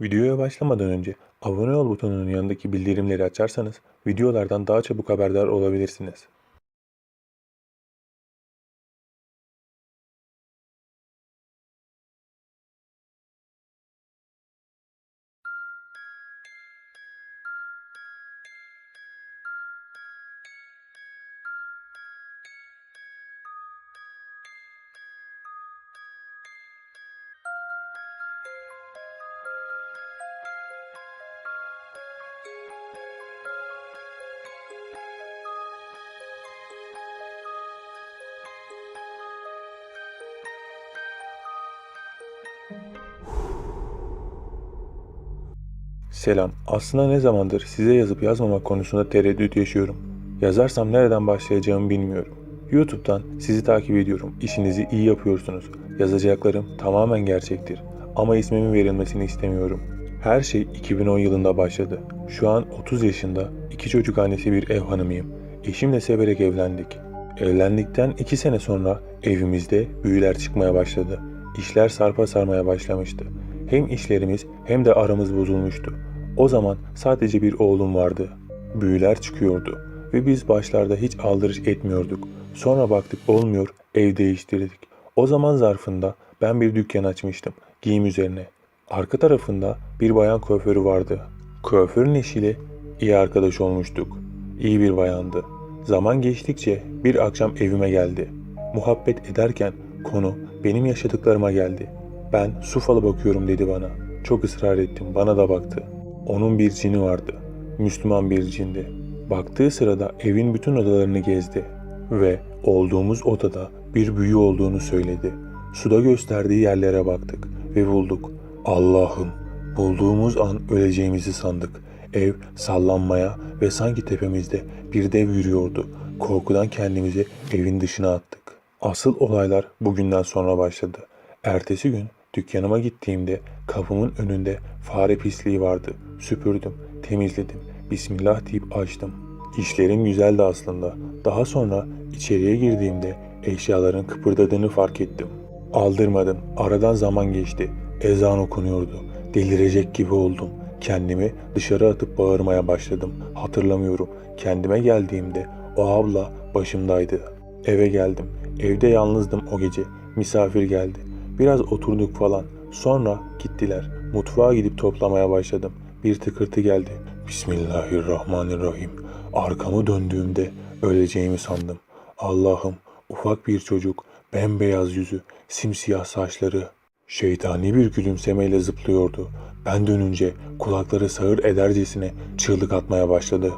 Videoya başlamadan önce abone ol butonunun yanındaki bildirimleri açarsanız videolardan daha çabuk haberdar olabilirsiniz. Selam. Aslında ne zamandır size yazıp yazmamak konusunda tereddüt yaşıyorum. Yazarsam nereden başlayacağımı bilmiyorum. YouTube'dan sizi takip ediyorum. İşinizi iyi yapıyorsunuz. Yazacaklarım tamamen gerçektir. Ama ismimin verilmesini istemiyorum. Her şey 2010 yılında başladı. Şu an 30 yaşında, iki çocuk annesi bir ev hanımıyım. Eşimle severek evlendik. Evlendikten 2 sene sonra evimizde büyüler çıkmaya başladı. İşler sarpa sarmaya başlamıştı. Hem işlerimiz hem de aramız bozulmuştu. O zaman sadece bir oğlum vardı. Büyüler çıkıyordu ve biz başlarda hiç aldırış etmiyorduk. Sonra baktık olmuyor, ev değiştirdik. O zaman zarfında ben bir dükkan açmıştım, giyim üzerine. Arka tarafında bir bayan kuaförü vardı. Kuaförün eşiyle iyi arkadaş olmuştuk. İyi bir bayandı. Zaman geçtikçe bir akşam evime geldi. Muhabbet ederken konu benim yaşadıklarıma geldi. Ben su falı bakıyorum dedi bana. Çok ısrar ettim. Bana da baktı. Onun bir cini vardı. Müslüman bir cindi. Baktığı sırada evin bütün odalarını gezdi. Ve olduğumuz odada bir büyü olduğunu söyledi. Suda gösterdiği yerlere baktık ve bulduk. Allah'ım bulduğumuz an öleceğimizi sandık. Ev sallanmaya ve sanki tepemizde bir dev yürüyordu. Korkudan kendimizi evin dışına attık. Asıl olaylar bugünden sonra başladı. Ertesi gün dükkanıma gittiğimde kapımın önünde fare pisliği vardı. Süpürdüm, temizledim. Bismillah deyip açtım. İşlerim güzeldi aslında. Daha sonra içeriye girdiğimde eşyaların kıpırdadığını fark ettim. Aldırmadım. Aradan zaman geçti. Ezan okunuyordu. Delirecek gibi oldum. Kendimi dışarı atıp bağırmaya başladım. Hatırlamıyorum. Kendime geldiğimde o abla başımdaydı. Eve geldim. Evde yalnızdım o gece. Misafir geldi. Biraz oturduk falan. Sonra gittiler. Mutfağa gidip toplamaya başladım. Bir tıkırtı geldi. Bismillahirrahmanirrahim. Arkamı döndüğümde öleceğimi sandım. Allah'ım ufak bir çocuk, bembeyaz yüzü, simsiyah saçları. Şeytani bir gülümsemeyle zıplıyordu. Ben dönünce kulakları sağır edercesine çığlık atmaya başladı.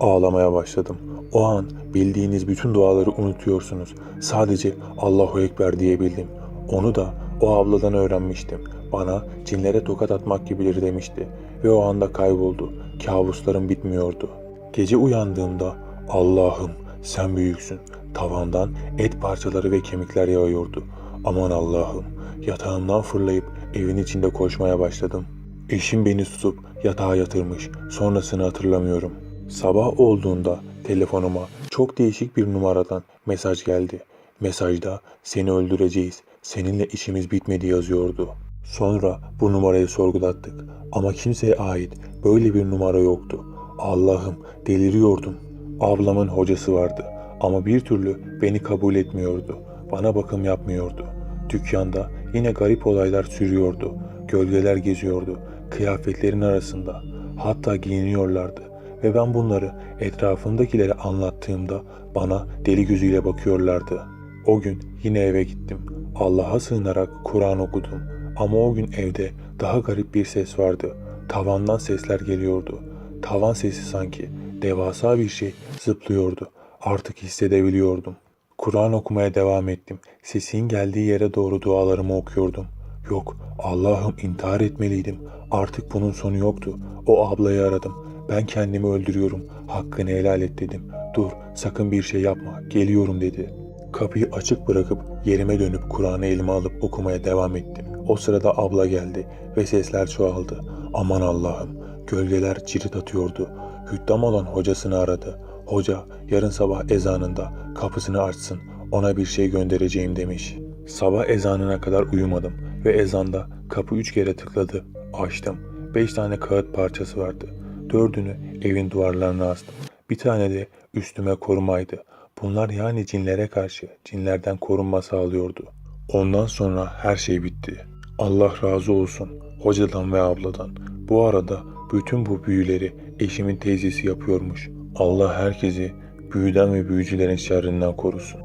Ağlamaya başladım. O an bildiğiniz bütün duaları unutuyorsunuz. Sadece Allahu Ekber diyebildim. Onu da o abladan öğrenmiştim. Bana cinlere tokat atmak gibidir demişti. Ve o anda kayboldu. Kabuslarım bitmiyordu. Gece uyandığımda Allah'ım sen büyüksün. Tavandan et parçaları ve kemikler yağıyordu. Aman Allah'ım yatağımdan fırlayıp evin içinde koşmaya başladım. Eşim beni tutup yatağa yatırmış. Sonrasını hatırlamıyorum. Sabah olduğunda telefonuma çok değişik bir numaradan mesaj geldi. Mesajda seni öldüreceğiz, seninle işimiz bitmedi yazıyordu. Sonra bu numarayı sorgulattık ama kimseye ait böyle bir numara yoktu. Allah'ım deliriyordum. Ablamın hocası vardı ama bir türlü beni kabul etmiyordu. Bana bakım yapmıyordu. Dükkanda yine garip olaylar sürüyordu. Gölgeler geziyordu kıyafetlerin arasında. Hatta giyiniyorlardı ve ben bunları etrafındakilere anlattığımda bana deli gözüyle bakıyorlardı. O gün yine eve gittim. Allah'a sığınarak Kur'an okudum. Ama o gün evde daha garip bir ses vardı. Tavandan sesler geliyordu. Tavan sesi sanki devasa bir şey zıplıyordu. Artık hissedebiliyordum. Kur'an okumaya devam ettim. Sesin geldiği yere doğru dualarımı okuyordum. Yok, Allah'ım intihar etmeliydim. Artık bunun sonu yoktu. O ablayı aradım. Ben kendimi öldürüyorum. Hakkını helal et dedim. Dur, sakın bir şey yapma. Geliyorum dedi. Kapıyı açık bırakıp yerime dönüp Kur'an'ı elime alıp okumaya devam ettim. O sırada abla geldi ve sesler çoğaldı. Aman Allah'ım, gölgeler cirit atıyordu. Hüddam olan hocasını aradı. Hoca yarın sabah ezanında kapısını açsın, ona bir şey göndereceğim demiş. Sabah ezanına kadar uyumadım ve ezanda kapı üç kere tıkladı. Açtım. 5 tane kağıt parçası vardı. Dördünü evin duvarlarına astım. Bir tane de üstüme korumaydı. Bunlar yani cinlere karşı cinlerden korunma sağlıyordu. Ondan sonra her şey bitti. Allah razı olsun hocadan ve abladan. Bu arada bütün bu büyüleri eşimin teyzesi yapıyormuş. Allah herkesi büyüden ve büyücülerin şerrinden korusun.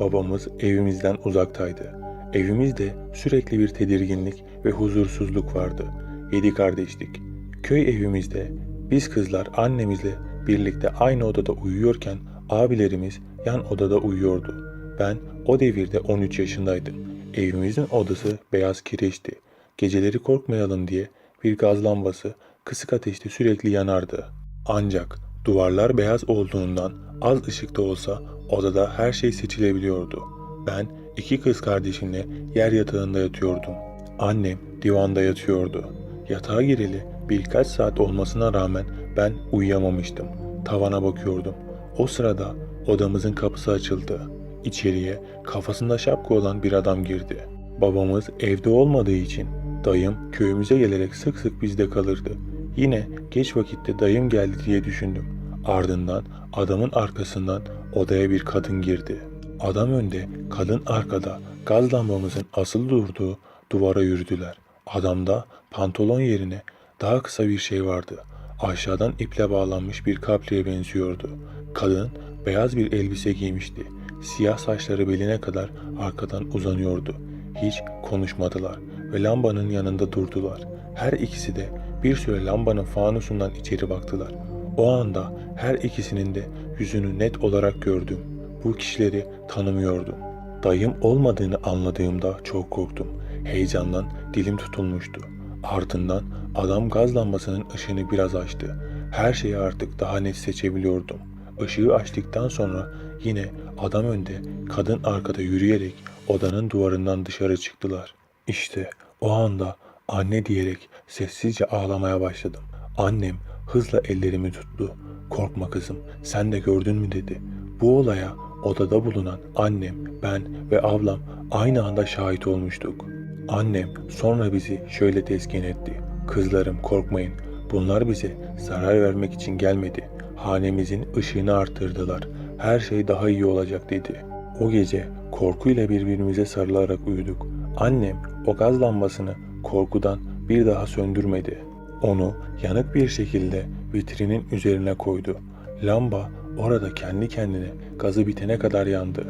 Babamız evimizden uzaktaydı. Evimizde sürekli bir tedirginlik ve huzursuzluk vardı. Yedi kardeşlik. Köy evimizde biz kızlar annemizle birlikte aynı odada uyuyorken abilerimiz yan odada uyuyordu. Ben o devirde 13 yaşındaydım. Evimizin odası beyaz kireçti. Geceleri korkmayalım diye bir gaz lambası kısık ateşte sürekli yanardı. Ancak duvarlar beyaz olduğundan az ışıkta olsa odada her şey seçilebiliyordu. Ben iki kız kardeşimle yer yatağında yatıyordum. Annem divanda yatıyordu. Yatağa gireli birkaç saat olmasına rağmen ben uyuyamamıştım. Tavana bakıyordum. O sırada odamızın kapısı açıldı. İçeriye kafasında şapka olan bir adam girdi. Babamız evde olmadığı için dayım köyümüze gelerek sık sık bizde kalırdı. Yine geç vakitte dayım geldi diye düşündüm. Ardından adamın arkasından odaya bir kadın girdi. Adam önde, kadın arkada gaz lambamızın asılı durduğu duvara yürüdüler. Adamda pantolon yerine daha kısa bir şey vardı. Aşağıdan iple bağlanmış bir kapriye benziyordu. Kadın beyaz bir elbise giymişti. Siyah saçları beline kadar arkadan uzanıyordu. Hiç konuşmadılar ve lambanın yanında durdular. Her ikisi de bir süre lambanın fanusundan içeri baktılar. O anda her ikisinin de yüzünü net olarak gördüm. Bu kişileri tanımıyordum. Dayım olmadığını anladığımda çok korktum. Heyecandan dilim tutulmuştu. Ardından adam gaz lambasının ışığını biraz açtı. Her şeyi artık daha net seçebiliyordum. Işığı açtıktan sonra yine adam önde, kadın arkada yürüyerek odanın duvarından dışarı çıktılar. İşte o anda anne diyerek sessizce ağlamaya başladım. Annem hızla ellerimi tuttu. Korkma kızım, sen de gördün mü dedi. Bu olaya odada bulunan annem, ben ve ablam aynı anda şahit olmuştuk. Annem sonra bizi şöyle teskin etti. Kızlarım korkmayın. Bunlar bize zarar vermek için gelmedi. Hanemizin ışığını arttırdılar. Her şey daha iyi olacak dedi. O gece korkuyla birbirimize sarılarak uyuduk. Annem o gaz lambasını korkudan bir daha söndürmedi. Onu yanık bir şekilde vitrinin üzerine koydu. Lamba orada kendi kendine gazı bitene kadar yandı.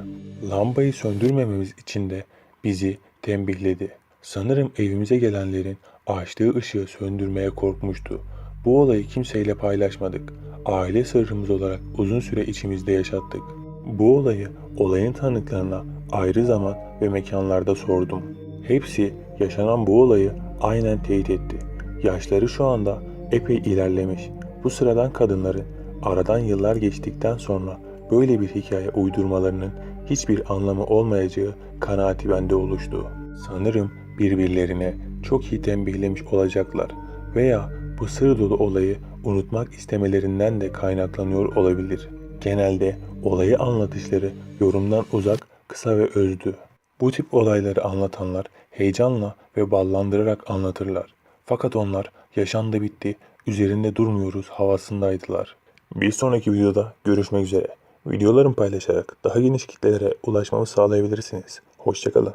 Lambayı söndürmememiz için de bizi tembihledi. Sanırım evimize gelenlerin açtığı ışığı söndürmeye korkmuştu. Bu olayı kimseyle paylaşmadık. Aile sırrımız olarak uzun süre içimizde yaşattık. Bu olayı olayın tanıklarına ayrı zaman ve mekanlarda sordum. Hepsi yaşanan bu olayı aynen teyit etti. Yaşları şu anda epey ilerlemiş. Bu sıradan kadınların aradan yıllar geçtikten sonra böyle bir hikaye uydurmalarının hiçbir anlamı olmayacağı kanaati bende oluştu. Sanırım birbirlerine çok iyi tembihlemiş olacaklar veya bu sır dolu olayı unutmak istemelerinden de kaynaklanıyor olabilir. Genelde olayı anlatışları yorumdan uzak, kısa ve özdü. Bu tip olayları anlatanlar heyecanla ve ballandırarak anlatırlar. Fakat onlar yaşandı bitti, üzerinde durmuyoruz havasındaydılar. Bir sonraki videoda görüşmek üzere. Videolarımı paylaşarak daha geniş kitlelere ulaşmamı sağlayabilirsiniz. Hoşçakalın.